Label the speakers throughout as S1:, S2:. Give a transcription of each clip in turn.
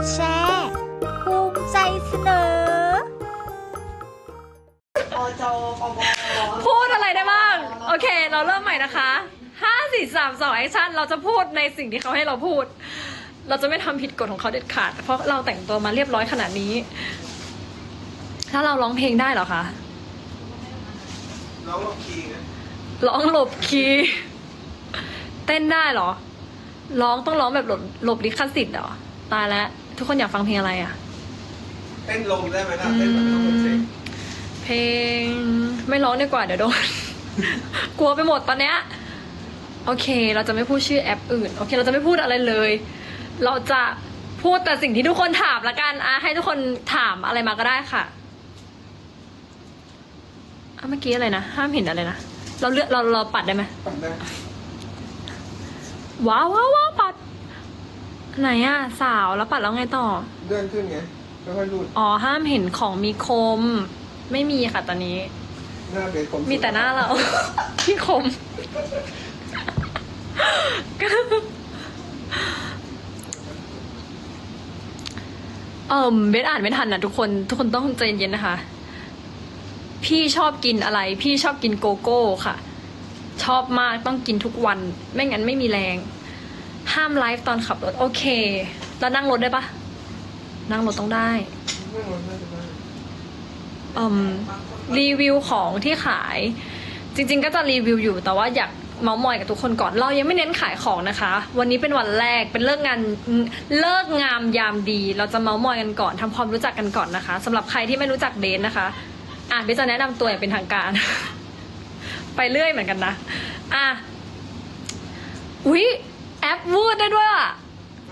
S1: ดแชร์ภูมิใจเสนอ
S2: อจปบ
S3: พูดอะไรได้บ้าง โอเค เราเริ่มใหม่นะคะ ห้าสี่สามสองแอคชั่น เราจะพูดในสิ่งที่เขาให้เราพูด เราจะไม่ทำผิดกฎของเขาเด็ดขาด เพราะเราแต่งตัวมาเรียบร้อยขนาดนี้ ถ้าเราร้องเพลงได้เหรอคะ
S4: ร้องลงคีย์ไง
S3: ร้องหลบคีย์เต้นได้เหรอ ร้องต้องร้องแบบหลบหลบลิขสิทธิ์เหรอตายแล้ว ทุกคนอยากฟังเพลงอะไรอะ
S4: เต้นลงได้ไหมล่ะเต้นแบบไม่ต้องเปิดเสียง
S3: เพลงไม่ร้องดีกว่าเดี๋ยวโดน กลัวไปหมดตอนเนี้ย โอเค เราจะไม่พูดชื่อแอปอื่น โอเค เราจะไม่พูดอะไรเลย เราจะพูดแต่สิ่งที่ทุกคนถามละกันอะให้ทุกคนถามอะไรมาก็ได้ค่ะอะเมื่อกี้อะไรนะ ห้ามเห็นอะไรนะ เราเลือกเราเราปัดได้ไหม
S4: ปัดได้
S3: ว้าวว้าวว้าวปัด ไหนอะสาวแล้วปัดแล้วไงต่อ
S4: เลื่อนขึ้นไงค่อยๆรูด
S3: อ๋อห้ามเห็นของมีคม ไม่มีค่ะตอนนี้
S4: หน้าเป็นคน
S3: มีแต่หน้าเรา ที่คม เอ่มเบสอ่านไม่ทันนะทุกคน ทุกคนต้องใจเย็นๆนะคะ พี่ชอบกินอะไร พี่ชอบกินโกโก้ค่ะ ชอบมากต้องกินทุกวัน ไม่งั้นไม่มีแรง ห้ามไลฟ์ตอนขับรถ โอเค แล้วนั่งรถได้ปะนั่งรถต้องได้
S4: ไม่รู้น่าจะได้
S3: อืมรีวิวของที่ขาย จริง ๆ ก็จะรีวิวอยู่แต่ว่าอยากเมาส์มอยกับทุกคนก่อนเรายังไม่เน้นขายของนะคะ วันนี้เป็นวันแรกเป็นเลิกงานเลิกงามยามดี เราจะเมาส์มอยกันก่อนทำความรู้จักกันก่อนนะคะสำหรับใครที่ไม่รู้จักเดนนะคะ อะเบสจะแนะนำตัวอย่างเป็นทางการ ไปเรื่อยเหมือนกันนะ อะอุ๊ยแอปวืดได้ด้วยอะ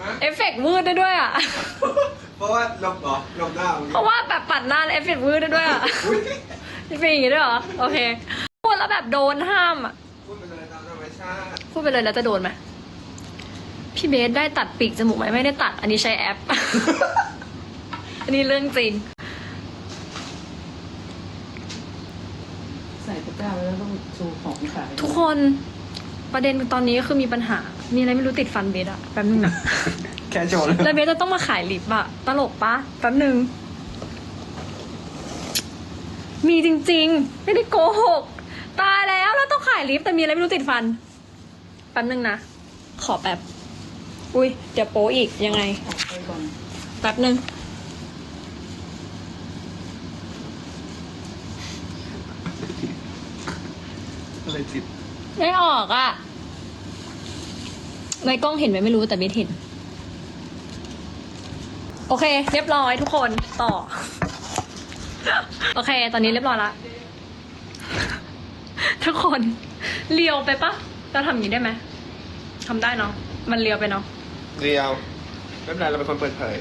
S4: ฮะ
S3: เอฟเฟกต์วืดได้ด้วยอะ
S4: เพราะว่าลบเหรอลบหน้ามึง
S3: เพราะว่าแบบปัดหน้าแล้วเอฟเฟกต์วืดได้ด้วยอะ
S4: อุ๊ย
S3: เป็นอย่างงี้ด้วยเหรอ โอเค พูดแล้วแบบโดนห้ามอะ
S4: พูดไปเลยตามธรรมชาติ
S3: พูดไปเลยแล้วจะโดนไหมพี่เบสได้ตัดปีกจมูกไหมไม่ได้ตัด อันนี้ใช้แอป อันนี้เรื่องจริง
S2: ใส่ตะกร้าไว้แล้วต้องโชว์ของขาย
S3: ทุกคนประเด็นตอนนี้ก็คือมีปัญหา มีอะไรไม่รู้ติดฟันเบสอะแป๊บนึงนะ
S4: แค่โชว์เลย
S3: แล้วเบสจะต้องมาขายลิปอะตลกปะแป๊บนึง มีจริง ๆ ไม่ได้โกหก ตายแล้วแล้วต้องขายลิปแต่มีอะไรไม่รู้ติดฟัน แป๊บนึงนะ ขอแป๊บ อุ้ยเดี๋ยวโป๊อีกยังไง
S2: ออกไปก่อน
S3: แป๊บนึง
S4: อะไรจิต
S3: ไม่ออกอะในกล้องเห็นไหมไม่รู้แต่เบสเห็น โอเค เรียบร้อยทุกคนต่อ โอเค ตอนนี้เรียบร้อยละ ทุกคนเลียวไปปะเราทำอย่างนี้ได้ไหมทำได้เนาะมันเลียวไปเนาะ
S4: เรียวไม่เป็นไรเราเป็นคนเปิดเผย